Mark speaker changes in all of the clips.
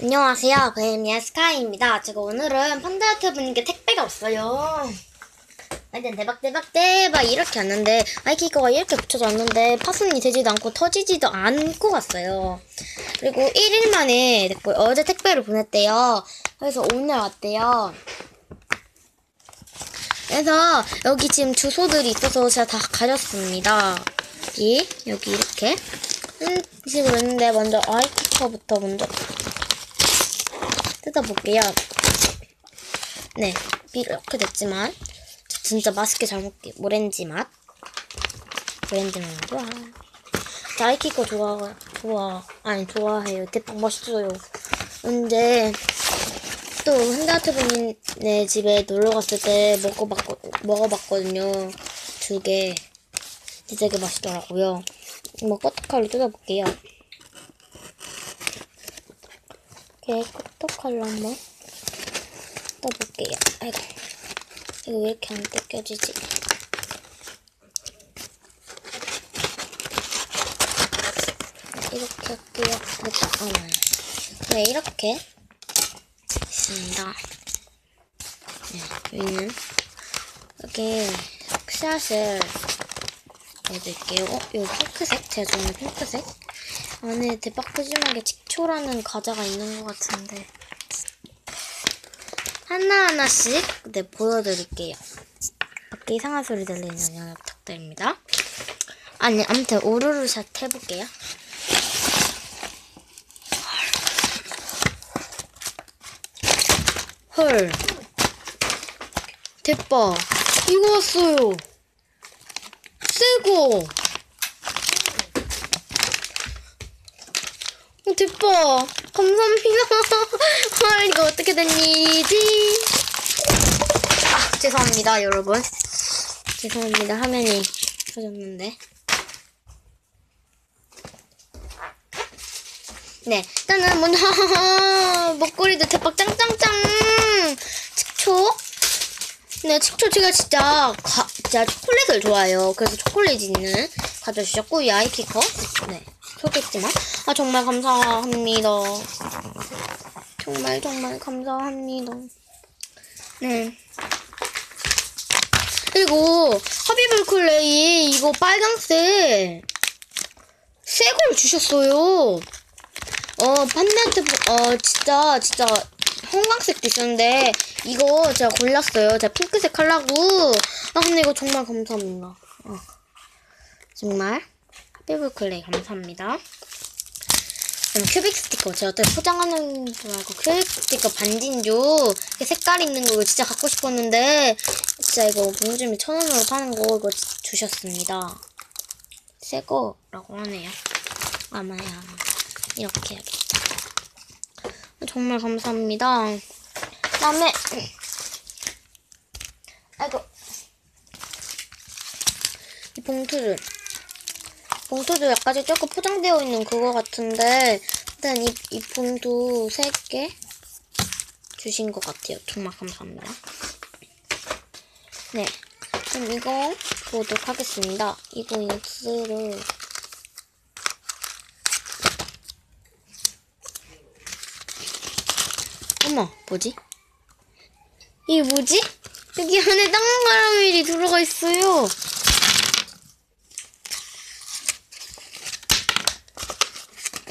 Speaker 1: 안녕하세요. 그애미의 스카이입니다. 제가 오늘은 펀드아트 분께 택배가 왔어요. 완전 대박 대박 대박 이렇게 왔는데 아이키거가 이렇게 붙여져 왔는데 파손이 되지도 않고 터지지도 않고 갔어요. 그리고 1일 만에 됐고요. 어제 택배를 보냈대요. 그래서 오늘 왔대요. 그래서 여기 지금 주소들이 있어서 제가 다 가졌습니다. 여기 여기 이렇게 음, 식으로 했는데 먼저 아이키커부터 먼저 뜯어볼게요. 네, 이렇게 됐지만 진짜 맛있게 잘 먹게 오렌지 맛. 오렌지 맛 좋아. 나이키 거 좋아, 좋아. 아니 좋아해요. 대박 맛있어요. 근데 또 현대아트 분의 집에 놀러 갔을 때 먹어봤거, 먹어봤거든요. 두 개. 진짜 되게 맛있더라고요. 뭐 커터칼로 뜯어볼게요. 이렇게 커터칼로 한번 뜯어볼게요. 아이고. 이거 왜 이렇게 안 뜯겨지지? 이렇게 할게요. 어, 네, 이렇게 있습니다. 네, 여기는 이렇게 샷을 해드릴게요. 어, 이거 핑크색? 제가 좋아하는 핑크색? 안에 대박 푸짐하게 칙초라는 과자가 있는 것 같은데 하나하나씩 네 보여드릴게요. 밖에 이상한 소리 들리는 영역 부탁드립니다. 아니 아무튼 오르르샷 해볼게요. 헐 대박 이거 왔어요. 새거 대박 감사합니다. 헐 이거 어떻게 된 일이지? 아 죄송합니다 여러분. 죄송합니다 화면이 켜졌는데. 네 일단은 먼저 목걸이도 대박 짱짱짱 칙초. 네 칙초 제가 진짜 가, 진짜 초콜릿을 좋아해요. 그래서 초콜릿 있는 가져주셨고 이 아이키커 네 소개했지만 아 정말 감사합니다. 정말 정말 감사합니다. 네. 그리고 하비블 클레이 이거 빨강색 새 걸 주셨어요. 어 판네트 어 진짜 진짜 형광색도 있었는데 이거 제가 골랐어요. 제가 핑크색 하려고. 아 근데 이거 정말 감사합니다. 어. 정말 하비블 클레이 감사합니다. 그럼 큐빅 스티커 제가 어떻게 포장하는 줄 알고 큐빅 스티커 반진조 이렇게 색깔 있는 거 이거 진짜 갖고 싶었는데 진짜 이거 문구점에 천 원으로 파는 거 이거 주셨습니다. 새 거라고 하네요. 아마야 이렇게 해야겠다. 정말 감사합니다. 그다음에 아이고 이 봉투를 봉투도 약간 조금 포장되어 있는 그거 같은데 일단 이, 이 봉투 3개 주신 것 같아요. 정말 감사합니다. 네. 그럼 이거 보도록 하겠습니다. 이거 육수를 어머, 뭐지? 이게 뭐지? 여기 안에 땅 카라멜이 들어가 있어요.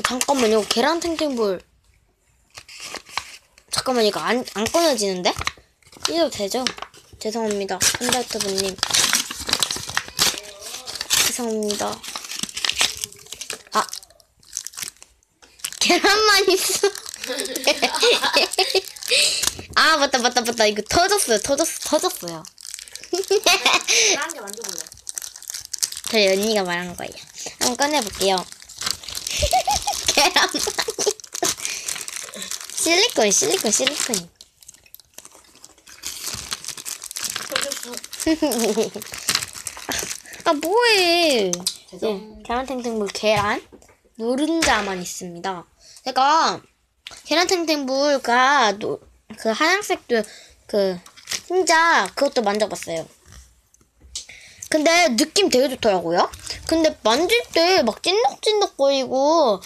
Speaker 1: 잠깐만 이거 계란 탱탱볼. 잠깐만 이거 안, 안 꺼내지는데? 이래도 되죠? 죄송합니다 한달트 분님. 죄송합니다. 아. 계란만 있어. 아 맞다 맞다 맞다. 이거 터졌어요 터졌어 터졌어요.
Speaker 2: 나한테 만져볼래.
Speaker 1: 저희 언니가 말한 거예요. 한번 꺼내볼게요 계란만 있어 실리콘 실리콘 실리콘. 아 뭐해?
Speaker 2: 죄송.
Speaker 1: 네, 계란탱탱물 계란 노른자만 있습니다. 제가 계란탱탱물과 노, 그 하얀색도 그 진짜 그것도 만져봤어요. 근데 느낌 되게 좋더라고요. 근데 만질 때 막 찐덕찐덕거리고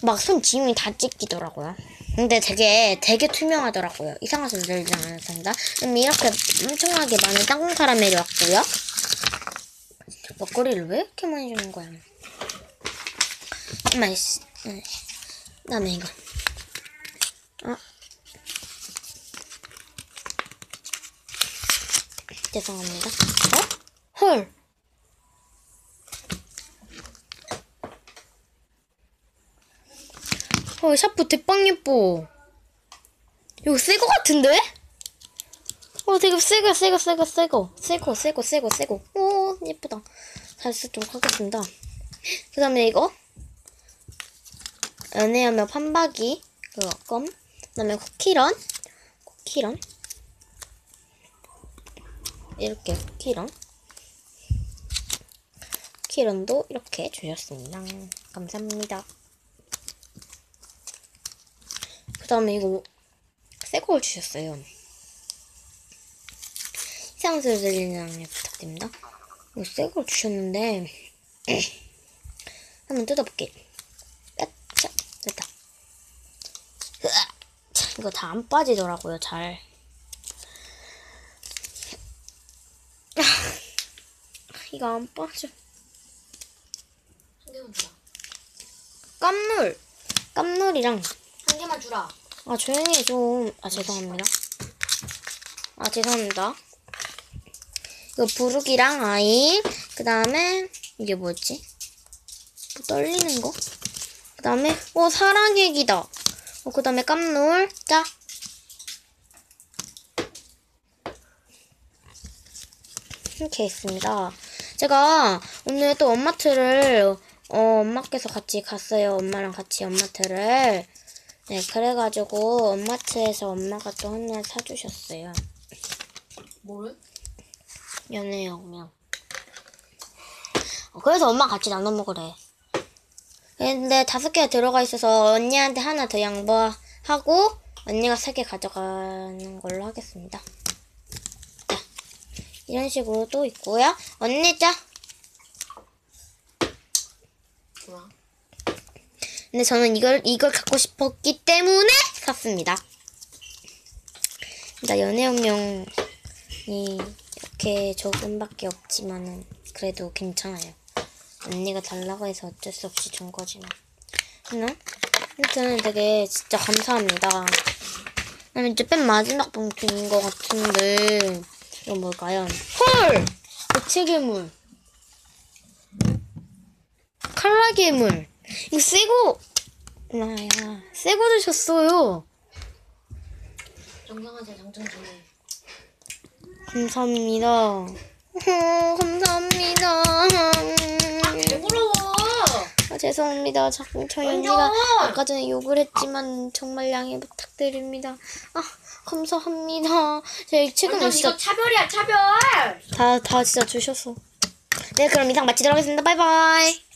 Speaker 1: 막 손 지문이 다 찢기더라고요. 근데 되게 되게 투명하더라고요. 이상한 소리 들리지 않았습니다. 음, 이렇게 엄청나게 많은 땅콩 카라멜이 왔고요. 먹거리를 왜 이렇게 많이 주는 거야? 맛있. 응. 그다음에 이거. 아. 죄송합니다. 어? 헐. 어, 샤프 대빵 예뻐. 이거 새거 같은데? 어, 되게 새거, 새거, 새거, 새거. 새거, 새거, 새거, 새거. 오, 예쁘다. 잘 쓰도록 하겠습니다. 그 다음에 이거. 연애하며 판박이. 그거, 껌. 그 다음에 쿠키런. 쿠키런. 이렇게 쿠키런. 쿠키런도 이렇게 주셨습니다. 감사합니다. 그 다음에 이거 새 걸 주셨어요. 양해 부탁드립니다. 이거 새 걸 주셨는데 한번 뜯어볼게. 자, 됐다. 이거 다 안 빠지더라고요, 잘. 아, 이거 안 빠져. 깜놀. 깜놀이랑
Speaker 2: 한 개만 주라.
Speaker 1: 아 조용히 좀. 아 죄송합니다. 아 죄송합니다. 이거 부르기랑 아이. 그 다음에 이게 뭐지? 뭐 떨리는 거? 그 다음에 어 사랑얘기다. 어, 그 다음에 깜놀. 자. 이렇게 있습니다. 제가 오늘 또 엄마트를 어, 엄마께서 같이 갔어요. 엄마랑 같이 엄마트를. 네, 그래가지고 엄마트에서 엄마가 또 하나 사주셨어요.
Speaker 2: 뭐를?
Speaker 1: 연애혁명. 어, 그래서 엄마 같이 나눠 먹으래. 근데 다섯 개가 들어가 있어서 언니한테 하나 더 양보하고 언니가 세 개 가져가는 걸로 하겠습니다. 자, 이런 식으로 또 있고요. 언니 자.
Speaker 2: 좋아.
Speaker 1: 근데 저는 이걸 이걸 갖고 싶었기 때문에 샀습니다. 나 연애혁명이 이렇게 조금밖에 없지만은 그래도 괜찮아요. 언니가 달라고 해서 어쩔 수 없이 준 거지만. 그냥 아무튼 되게 진짜 감사합니다. 그다음에 이제 맨 마지막 봉투인 것 같은데 이거 뭘까요? 헐! 대체괴물. 칼라괴물. 이거 새거 나야 새거 주셨어요.
Speaker 2: 당첨 전에.
Speaker 1: 감사합니다. 어, 감사합니다.
Speaker 2: 부러워?
Speaker 1: 아, 죄송합니다. 자꾸 저희
Speaker 2: 먼저!
Speaker 1: 언니가 아까 전에 욕을 했지만 정말 양해 부탁드립니다. 아 감사합니다. 제 최근에
Speaker 2: 완전 이거 차별이야 차별.
Speaker 1: 다다 진짜 주셔서. 네 그럼 이상 마치도록 하겠습니다. 바이바이.